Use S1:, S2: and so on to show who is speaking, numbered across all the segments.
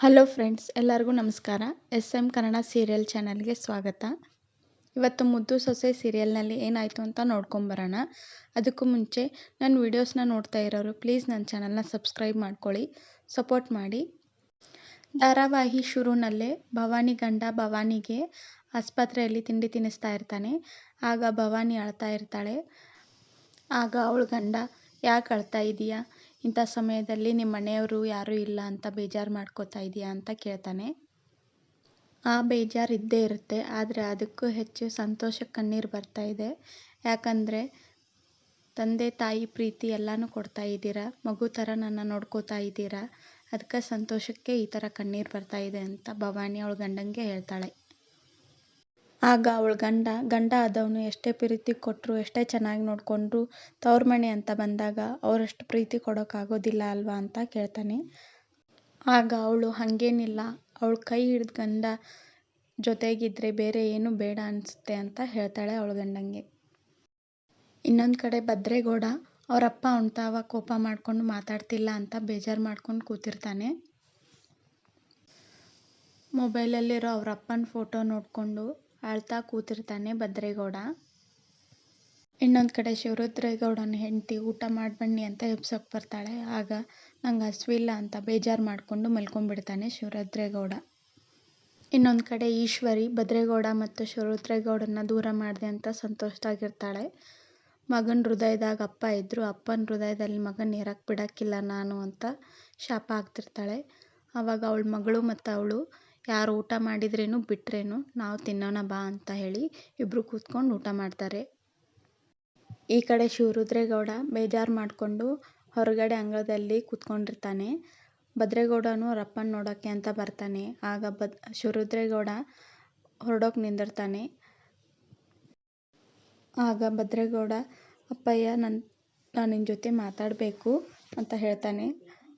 S1: Hello friends, ಎಲ್ಲರಿಗೂ ನಮಸ್ಕಾರ. S M Kannada serial ಚಾನಲ್ಗೆ ಸ್ವಾಗತ. ಇವತ್ತು ಮುದ್ದು ಸೊಸೆ ಸೀರಿಯಲ್ನಲ್ಲಿ ಏನಾಯಿತು ಅಂತ ನೋಡ್ಕೊಂಬರೋಣ ಅದಕ್ಕೂ ಮುಂಚೆ ನನ್ನ ವೀಡಿಯೋಸ್ನ ನೋಡ್ತಾ ಇರೋರು, ಪ್ಲೀಸ್ ನನ್ನ ಚಾನಲ್ನ ಸಬ್ಸ್ಕ್ರೈಬ್ ಮಾಡ್ಕೊಳ್ಳಿ, ಸಪೋರ್ಟ್ ಮಾಡಿ. ಧಾರಾವಾಹಿ ಶುರುನಲ್ಲೇ ಭವಾನಿ ಗಂಡ ಭವಾನಿಗೆ ಆಸ್ಪತ್ರೆಯಲ್ಲಿ ತಿಂಡಿ ತಿನ್ನಿಸ್ತಾ ಇರ್ತಾನೆ. ಆಗ ಭವಾನಿ ಅಳ್ತಾ ಇರ್ತಾಳೆ. ಆಗ ಅವಳು ಗಂಡ, ಯಾಕೆ ಅಳ್ತಾ ಇದೀಯಾ? ಇಂಥ ಸಮಯದಲ್ಲಿ ನಿಮ್ಮ ಮನೆಯವರು ಯಾರೂ ಇಲ್ಲ ಅಂತ ಬೇಜಾರು ಮಾಡ್ಕೋತಾ ಇದೆಯಾ ಅಂತ ಕೇಳ್ತಾನೆ. ಆ ಬೇಜಾರು ಇದ್ದೇ ಇರುತ್ತೆ, ಆದರೆ ಅದಕ್ಕೂ ಹೆಚ್ಚು ಸಂತೋಷ ಕಣ್ಣೀರು ಬರ್ತಾ ಇದೆ. ಯಾಕಂದರೆ ತಂದೆ ತಾಯಿ ಪ್ರೀತಿ ಎಲ್ಲನೂ ಕೊಡ್ತಾ ಇದ್ದೀರಾ, ಮಗು ಥರ ನನ್ನ ನೋಡ್ಕೋತಾ ಇದ್ದೀರಾ ಅದಕ್ಕೆ ಸಂತೋಷಕ್ಕೆ ಈ ಥರ ಕಣ್ಣೀರು ಬರ್ತಾ ಇದೆ ಅಂತ ಭವಾನಿ ಅವಳ ಗಂಡಂಗೆ ಹೇಳ್ತಾಳೆ. ಆಗ ಅವಳ ಗಂಡ ಗಂಡ ಆದವನು ಎಷ್ಟೇ ಪ್ರೀತಿ ಕೊಟ್ಟರು ಎಷ್ಟೇ ಚೆನ್ನಾಗಿ ನೋಡಿಕೊಂಡ್ರು ತವ್ರ ಮನೆ ಅಂತ ಬಂದಾಗ ಅವರಷ್ಟು ಪ್ರೀತಿ ಕೊಡೋಕ್ಕಾಗೋದಿಲ್ಲ ಅಲ್ವಾ ಅಂತ ಕೇಳ್ತಾನೆ. ಆಗ ಅವಳು ಹಾಗೇನಿಲ್ಲ, ಅವಳು ಕೈ ಹಿಡ್ದು ಗಂಡ ಜೊತೆಗಿದ್ದರೆ ಬೇರೆ ಏನು ಬೇಡ ಅನಿಸುತ್ತೆ ಅಂತ ಹೇಳ್ತಾಳೆ ಅವಳ ಗಂಡಂಗೆ. ಇನ್ನೊಂದು ಕಡೆ ಭದ್ರೇಗೌಡ ಅವರಪ್ಪ ಉಣ್ತಾವ ಕೋಪ ಮಾಡಿಕೊಂಡು ಮಾತಾಡ್ತಿಲ್ಲ ಅಂತ ಬೇಜಾರು ಮಾಡ್ಕೊಂಡು ಕೂತಿರ್ತಾನೆ. ಮೊಬೈಲಲ್ಲಿರೋ ಅವರಪ್ಪನ ಫೋಟೋ ನೋಡಿಕೊಂಡು ಅಳ್ತಾ ಕೂತಿರ್ತಾನೆ ಭದ್ರೇಗೌಡ. ಇನ್ನೊಂದು ಕಡೆ ಶಿವರುದ್ರೇಗೌಡನ ಹೆಂಡತಿ ಊಟ ಮಾಡಿ ಬನ್ನಿ ಅಂತ ಎಬ್ಸೋಕೆ ಬರ್ತಾಳೆ. ಆಗ ನಂಗೆ ಹಸಿವಿಲ್ಲ ಅಂತ ಬೇಜಾರು ಮಾಡಿಕೊಂಡು ಮಲ್ಕೊಂಡ್ಬಿಡ್ತಾನೆ ಶಿವರುದ್ರೇಗೌಡ. ಇನ್ನೊಂದು ಕಡೆ ಈಶ್ವರಿ, ಭದ್ರೇಗೌಡ ಮತ್ತು ಶಿವರುದ್ರೇಗೌಡನ ದೂರ ಮಾಡಿದೆ ಅಂತ ಸಂತೋಷದಾಗಿರ್ತಾಳೆ ಮಗನ ಹೃದಯದಾಗ ಅಪ್ಪ ಇದ್ದರು ಅಪ್ಪನ ಹೃದಯದಲ್ಲಿ ಮಗನ ಇರಕ್ಕೆ ಬಿಡೋಕ್ಕಿಲ್ಲ ನಾನು ಅಂತ ಶಾಪ ಆಗ್ತಿರ್ತಾಳೆ. ಆವಾಗ ಅವಳ ಮಗಳು ಮತ್ತು ಅವಳು ಯಾರು ಊಟ ಮಾಡಿದ್ರೇನು ಬಿಟ್ರೇನು ನಾವು ತಿನ್ನೋಣ ಬಾ ಅಂತ ಹೇಳಿ ಇಬ್ಬರು ಕೂತ್ಕೊಂಡು ಊಟ ಮಾಡ್ತಾರೆ. ಈ ಕಡೆ ಶಿವರುದ್ರೇಗೌಡ ಬೇಜಾರು ಮಾಡಿಕೊಂಡು ಹೊರಗಡೆ ಅಂಗಳದಲ್ಲಿ ಕೂತ್ಕೊಂಡಿರ್ತಾನೆ. ಭದ್ರೇಗೌಡನು ಅವ್ರ ಅಪ್ಪನ ನೋಡೋಕ್ಕೆ ಅಂತ ಬರ್ತಾನೆ. ಆಗ ಬದ್ ಶಿವರುದ್ರೇಗೌಡ ಹೊರಡೋಕೆ ನಿಂದಿರ್ತಾನೆ. ಆಗ ಭದ್ರೇಗೌಡ, ಅಪ್ಪಯ್ಯ ನನ್ನ ನಾನು ನಿನ್ನ ಜೊತೆ ಮಾತಾಡಬೇಕು ಅಂತ ಹೇಳ್ತಾನೆ.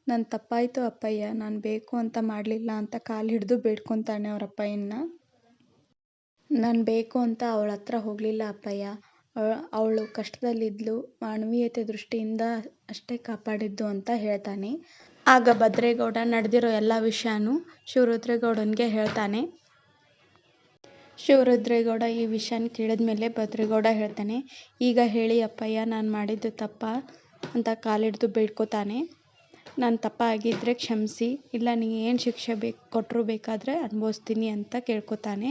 S1: ನನ್ನ ತಪ್ಪಾಯಿತು ಅಪ್ಪಯ್ಯ, ನಾನು ಬೇಕು ಅಂತ ಮಾಡಲಿಲ್ಲ ಅಂತ ಕಾಲು ಹಿಡಿದು ಬೇಡ್ಕೊತಾನೆ ಅವ್ರ ಅಪ್ಪಯ್ಯನ್ನ. ನಾನು ಬೇಕು ಅಂತ ಅವಳ ಹತ್ರ ಹೋಗಲಿಲ್ಲ ಅಪ್ಪಯ್ಯ. ಅವಳು ಕಷ್ಟದಲ್ಲಿದ್ಲು, ಮಾನವೀಯತೆ ದೃಷ್ಟಿಯಿಂದ ಅಷ್ಟೇ ಕಾಪಾಡಿದ್ದು ಅಂತ ಹೇಳ್ತಾನೆ. ಆಗ ಭದ್ರೇಗೌಡ ನಡೆದಿರೋ ಎಲ್ಲ ವಿಷಯನೂ ಶಿವರುದ್ರೇಗೌಡನಿಗೆ ಹೇಳ್ತಾನೆ. ಶಿವರುದ್ರೇಗೌಡ ಈ ವಿಷಯನ ಕೇಳಿದ ಮೇಲೆ ಭದ್ರೇಗೌಡ ಹೇಳ್ತಾನೆ, ಈಗ ಹೇಳಿ ಅಪ್ಪಯ್ಯ, ನಾನು ಮಾಡಿದ್ದು ತಪ್ಪ? ಅಂತ ಕಾಲಿಡ್ದು ಬೇಡ್ಕೋತಾನೆ. ನಾನು ತಪ್ಪಾಗಿದ್ದರೆ ಕ್ಷಮಿಸಿ, ಇಲ್ಲ ನೀನು ಏನು ಶಿಕ್ಷೆ ಬೇಕು ಕೊಟ್ಟರು ಬೇಕಾದರೆ ಅನುಭವಿಸ್ತೀನಿ ಅಂತ ಕೇಳ್ಕೊತಾನೆ.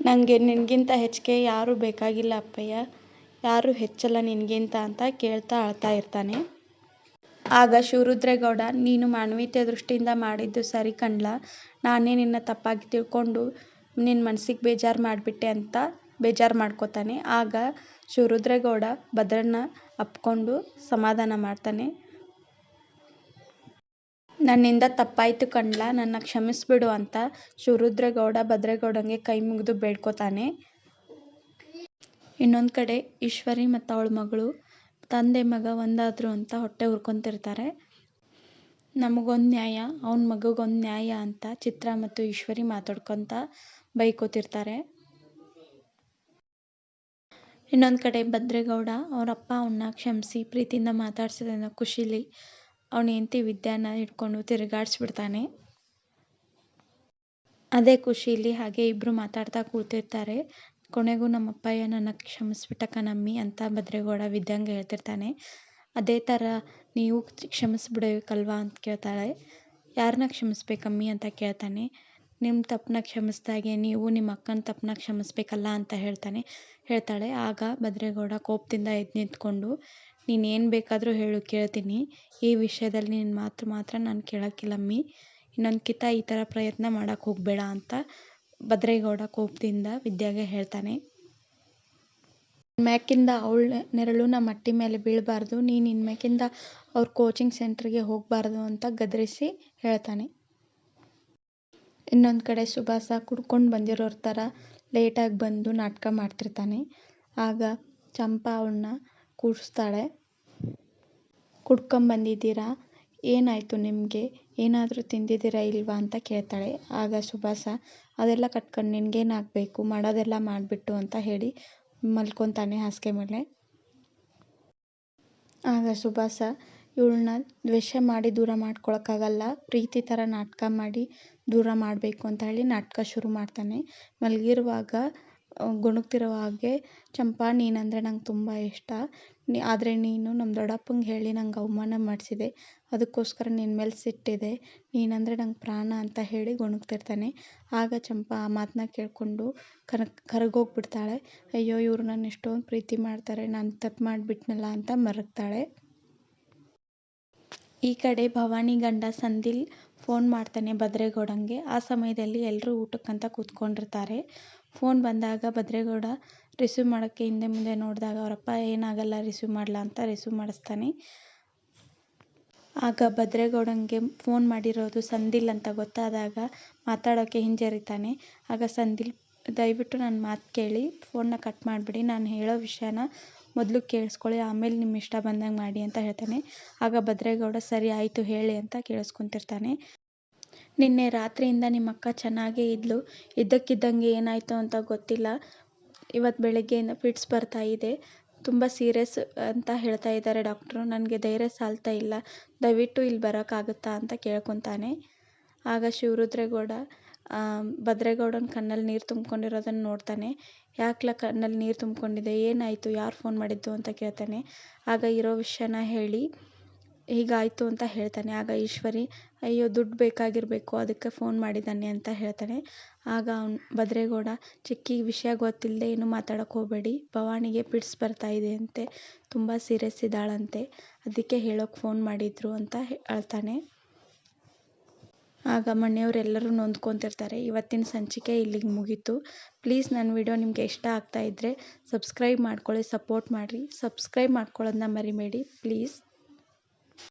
S1: ನನಗೆ ನಿನಗಿಂತ ಹೆಚ್ಚಿಗೆ ಯಾರೂ ಬೇಕಾಗಿಲ್ಲ ಅಪ್ಪಯ್ಯ. ಯಾರೂ ಹೆಚ್ಚಲ್ಲ ನಿನಗಿಂತ ಅಂತ ಕೇಳ್ತಾ ಅಳ್ತಾ ಇರ್ತಾನೆ. ಆಗ ಶಿವರುದ್ರೇಗೌಡ ನೀನು ಮಾನವೀಯತೆ ದೃಷ್ಟಿಯಿಂದ ಮಾಡಿದ್ದು ಸರಿ ಕಣ್ಲ? ನಾನೇ ನಿನ್ನ ತಪ್ಪಾಗಿ ತಿಳ್ಕೊಂಡು ನಿನ್ನ ಮನಸ್ಸಿಗೆ ಬೇಜಾರು ಮಾಡಿಬಿಟ್ಟೆ ಅಂತ ಬೇಜಾರು ಮಾಡ್ಕೋತಾನೆ. ಆಗ ಶಿವರುದ್ರೇಗೌಡ ಭದ್ರನ್ನ ಅಪ್ಕೊಂಡು ಸಮಾಧಾನ ಮಾಡ್ತಾನೆ. ನನ್ನಿಂದ ತಪ್ಪಾಯ್ತು ಕಣ್ಲಾ, ನನ್ನ ಕ್ಷಮಿಸ್ಬಿಡು ಅಂತ ಶಿವರುದ್ರೇಗೌಡ ಭದ್ರೇಗೌಡಂಗೆ ಕೈ ಮುಗಿದು ಬೇಡ್ಕೋತಾನೆ ಇನ್ನೊಂದು ಕಡೆ ಈಶ್ವರಿ ಮತ್ತು ಅವಳ ಮಗಳು, ತಂದೆ ಮಗ ಒಂದಾದ್ರು ಅಂತ ಹೊಟ್ಟೆ ಉರ್ಕೊತಿರ್ತಾರೆ. ನಮಗೊಂದು ನ್ಯಾಯ, ಅವನ ಮಗಗೊಂದು ನ್ಯಾಯ ಅಂತ ಚಿತ್ರ ಮತ್ತು ಈಶ್ವರಿ ಮಾತಾಡ್ಕೊತ ಬೈಕೋತಿರ್ತಾರೆ ಇನ್ನೊಂದು ಕಡೆ ಭದ್ರೇಗೌಡ ಅವರಪ್ಪ ಅವನ್ನ ಕ್ಷಮಿಸಿ, ಪ್ರೀತಿಯಿಂದ ಮಾತಾಡ್ಸಿದ ಖುಷಿಲಿ ಅವನ ಹೆಂಡತಿ ವಿದ್ಯಾನ ಹಿಡ್ಕೊಂಡು ತಿರುಗಾಡಿಸ್ಬಿಡ್ತಾನೆ. ಅದೇ ಖುಷಿಲಿ ಹಾಗೆ ಇಬ್ಬರು ಮಾತಾಡ್ತಾ ಕೂತಿರ್ತಾರೆ. ಕೊನೆಗೂ ನಮ್ಮ ಅಪ್ಪಯ್ಯ ನನ್ನ ಕ್ಷಮಿಸ್ಬಿಟ್ಟಕ್ಕ ನಮ್ಮಿ ಅಂತ ಭದ್ರೇಗೌಡ ವಿದ್ಯಾಂಗ ಹೇಳ್ತಿರ್ತಾನೆ. ಅದೇ ಥರ ನೀವು ಕ್ಷಮಿಸ್ಬಿಡಬೇಕಲ್ವಾ ಅಂತ ಕೇಳ್ತಾಳೆ. ಯಾರನ್ನ ಕ್ಷಮಿಸ್ಬೇಕಮ್ಮಿ ಅಂತ ಕೇಳ್ತಾನೆ. ನಿಮ್ಮ ತಪ್ಪನ್ನ ಕ್ಷಮಿಸ್ದಾಗೆ ನೀವು ನಿಮ್ಮ ಅಕ್ಕನ ತಪ್ಪನ್ನ ಕ್ಷಮಿಸ್ಬೇಕಲ್ಲ ಅಂತ ಹೇಳ್ತಾನೆ. ಹೇಳ್ತಾಳೆ. ಆಗ ಭದ್ರೇಗೌಡ ಕೋಪದಿಂದ ಎದ್ದು ನಿಂತ್ಕೊಂಡು ನೀನು ಏನು ಬೇಕಾದರೂ ಹೇಳು, ಕೇಳ್ತೀನಿ. ಈ ವಿಷಯದಲ್ಲಿ ನಿನ್ನ ಮಾತು ಮಾತ್ರ ನಾನು ಕೇಳೋಕ್ಕಿಲ್ಲಮ್ಮಿ ಇನ್ನೊಂದು ಇನ್ನೊಂದ್ಕಿತ ಈ ಥರ ಪ್ರಯತ್ನ ಮಾಡೋಕ್ಕೆ ಹೋಗಬೇಡ ಅಂತ ಭದ್ರೇಗೌಡ ಕೋಪದಿಂದ ವಿದ್ಯಾಗೆ ಹೇಳ್ತಾನೆ. ಮ್ಯಾಕಿಂದ ಅವಳ ನೆರಳು ನಮ್ಮ ಮಟ್ಟಿ ಮೇಲೆ ಬೀಳಬಾರ್ದು. ನೀನು ಇನ್ಮ್ಯಾಕಿಂದ ಅವ್ರ ಕೋಚಿಂಗ್ ಸೆಂಟ್ರಿಗೆ ಹೋಗಬಾರ್ದು ಅಂತ ಗದರಿಸಿ ಹೇಳ್ತಾನೆ. ಇನ್ನೊಂದು ಕಡೆ ಸುಭಾಸ ಕುಡ್ಕೊಂಡು ಬಂದಿರೋರ ಥರ ಲೇಟಾಗಿ ಬಂದು ನಾಟಕ ಮಾಡ್ತಿರ್ತಾನೆ. ಆಗ ಚಂಪಾ ಅವಳನ್ನ ಕೂರಿಸ್ತಾಳೆ ಕುಡ್ಕೊಂಬಂದಿದ್ದೀರಾ ಏನಾಯಿತು ನಿಮಗೆ? ಏನಾದರೂ ತಿಂದಿದ್ದೀರಾ ಇಲ್ವಾ? ಅಂತ ಕೇಳ್ತಾಳೆ. ಆಗ ಸುಭಾಸ, ಅದೆಲ್ಲ ಕಟ್ಕೊಂಡು ನಿನಗೇನಾಗಬೇಕು? ಮಾಡೋದೆಲ್ಲ ಮಾಡಿಬಿಟ್ಟು ಅಂತ ಹೇಳಿ ಮಲ್ಕೊತಾನೆ ಹಾಸಿಗೆ ಮೇಲೆ. ಆಗ ಸುಭಾಸ, ಇವಳನ್ನ ದ್ವೇಷ ಮಾಡಿ ದೂರ ಮಾಡ್ಕೊಳಕ್ಕಾಗಲ್ಲ. ಪ್ರೀತಿ ಥರ ನಾಟಕ ಮಾಡಿ ದೂರ ಮಾಡಬೇಕು ಅಂತ ಹೇಳಿ ನಾಟಕ ಶುರು ಮಾಡ್ತಾನೆ. ಮಲಗಿರುವಾಗ ಗುಣಗ್ತಿರೋ ಹಾಗೆ, ಚಂಪಾ, ನೀನಂದರೆ ನಂಗೆ ತುಂಬ ಇಷ್ಟ. ನೀ, ಆದರೆ ನೀನು ನಮ್ಮ ದೊಡ್ಡಪ್ಪಂಗೆ ಹೇಳಿ ನಂಗೆ ಅವಮಾನ ಮಾಡಿಸಿದೆ. ಅದಕ್ಕೋಸ್ಕರ ನಿನ್ನ ಮೇಲೆ ಸಿಟ್ಟಿದೆ. ನೀನಂದರೆ ನಂಗೆ ಪ್ರಾಣ ಅಂತ ಹೇಳಿ ಗುಣುಗ್ತಿರ್ತಾನೆ. ಆಗ ಚಂಪಾ ಆ ಮಾತನ್ನ ಕೇಳಿಕೊಂಡು ಕರ, ಕರಗೋಗ್ಬಿಡ್ತಾಳೆ. ಅಯ್ಯೋ, ಇವರು ನನ್ನ ಎಷ್ಟೊಂದು ಪ್ರೀತಿ ಮಾಡ್ತಾರೆ. ನಾನು ತಪ್ಪು ಮಾಡಿಬಿಟ್ನಲ್ಲ ಅಂತ ಮರಗ್ತಾಳೆ. ಈ ಕಡೆ ಭವಾನಿ ಗಂಡ ಸಂದಿಲ್ ಫೋನ್ ಮಾಡ್ತಾನೆ ಭದ್ರೇಗೌಡಂಗೆ. ಆ ಸಮಯದಲ್ಲಿ ಎಲ್ಲರೂ ಊಟಕ್ಕಂತ ಕೂತ್ಕೊಂಡಿರ್ತಾರೆ. ಫೋನ್ ಬಂದಾಗ ಭದ್ರೇಗೌಡ ರಿಸೀವ್ ಮಾಡೋಕ್ಕೆ ಹಿಂದೆ ಮುಂದೆ ನೋಡಿದಾಗ ಅವರಪ್ಪ ಏನಾಗಲ್ಲ, ರಿಸೀವ್ ಮಾಡಲ್ಲ ಅಂತ ರಿಸೀವ್ ಮಾಡಿಸ್ತಾನೆ. ಆಗ ಭದ್ರೇಗೌಡಂಗೆ ಫೋನ್ ಮಾಡಿರೋದು ಸಂದಿಲ್ ಅಂತ ಗೊತ್ತಾದಾಗ ಮಾತಾಡೋಕ್ಕೆ ಹಿಂಜರಿತಾನೆ. ಆಗ ಸಂದಿಲ್, ದಯವಿಟ್ಟು ನನ್ನ ಮಾತು ಕೇಳಿ ಫೋನ್ನ ಕಟ್ ಮಾಡಿಬಿಡಿ, ನಾನು ಹೇಳೋ ವಿಷಯನ ಮೊದಲು ಕೇಳಿಸ್ಕೊಳ್ಳಿ, ಆಮೇಲೆ ನಿಮ್ಮ ಇಷ್ಟ ಬಂದಂಗೆ ಮಾಡಿ ಅಂತ ಹೇಳ್ತಾನೆ. ಆಗ ಭದ್ರೇಗೌಡ, ಸರಿ, ಆಯಿತು, ಹೇಳಿ ಅಂತ ಕೇಳಿಸ್ಕೊಂತಿರ್ತಾನೆ. ನಿನ್ನೆ ರಾತ್ರಿಯಿಂದ ನಿಮ್ಮ ಅಕ್ಕ ಚೆನ್ನಾಗೇ ಇದ್ಲು. ಇದ್ದಕ್ಕಿದ್ದಂಗೆ ಏನಾಯಿತು ಅಂತ ಗೊತ್ತಿಲ್ಲ. ಇವತ್ತು ಬೆಳಗ್ಗೆಯಿಂದ ಫಿಟ್ಸ್ ಬರ್ತಾ ಇದೆ. ತುಂಬ ಸೀರಿಯಸ್ ಅಂತ ಹೇಳ್ತಾ ಇದ್ದಾರೆ ಡಾಕ್ಟ್ರು ನನಗೆ ಧೈರ್ಯ ಸಾಲ್ತಾ ಇಲ್ಲ. ದಯವಿಟ್ಟು ಇಲ್ಲಿ ಬರೋಕ್ಕಾಗುತ್ತಾ ಅಂತ ಕೇಳ್ಕೊತಾನೆ. ಆಗ ಶಿವರುದ್ರೇಗೌಡ ಭದ್ರೇಗೌಡನ ಕಣ್ಣಲ್ಲಿ ನೀರು ತುಂಬ್ಕೊಂಡಿರೋದನ್ನು ನೋಡ್ತಾನೆ. ಯಾಕಲ ಕಣ್ಣಲ್ಲಿ ನೀರು ತುಂಬ್ಕೊಂಡಿದೆ? ಏನಾಯಿತು? ಯಾರು ಫೋನ್ ಮಾಡಿದ್ದು ಅಂತ ಕೇಳ್ತಾನೆ. ಆಗ ಇರೋ ವಿಷಯನ ಹೇಳಿ ಹೀಗಾಯಿತು ಅಂತ ಹೇಳ್ತಾನೆ. ಆಗ ಈಶ್ವರಿ, ಅಯ್ಯೋ, ದುಡ್ಡು ಬೇಕಾಗಿರಬೇಕು, ಅದಕ್ಕೆ ಫೋನ್ ಮಾಡಿದ್ದಾನೆ ಅಂತ ಹೇಳ್ತಾನೆ. ಆಗ ಅವ್ನು ಭದ್ರೇಗೌಡ, ಚಿಕ್ಕಿ, ವಿಷಯ ಗೊತ್ತಿಲ್ಲದೆ ಏನು ಮಾತಾಡೋಕ್ಕೆ ಹೋಗಬೇಡಿ. ಭವಾನಿಗೆ ಪಿಟ್ಸ್ ಬರ್ತಾ ಇದೆ ಅಂತೆ. ತುಂಬ ಸೀರಿಯಸ್ ಇದ್ದಾಳಂತೆ. ಅದಕ್ಕೆ ಹೇಳೋಕ್ಕೆ ಫೋನ್ ಮಾಡಿದ್ರು ಅಂತ ಹೇಳ್ತಾನೆ. ಆಗ ಮನೆಯವರೆಲ್ಲರೂ ನೊಂದ್ಕೊತಿರ್ತಾರೆ. ಇವತ್ತಿನ ಸಂಚಿಕೆ ಇಲ್ಲಿಗೆ ಮುಗೀತು. ಪ್ಲೀಸ್ ನನ್ನ ವಿಡಿಯೋ ನಿಮಗೆ ಇಷ್ಟ ಆಗ್ತಾ ಇದ್ದರೆ ಸಬ್ಸ್ಕ್ರೈಬ್ ಮಾಡ್ಕೊಳ್ಳಿ, ಸಪೋರ್ಟ್ ಮಾಡಿರಿ. ಸಬ್ಸ್ಕ್ರೈಬ್ ಮಾಡ್ಕೊಳ್ಳೋದನ್ನ ಮರಿಬೇಡಿ. ಪ್ಲೀಸ್.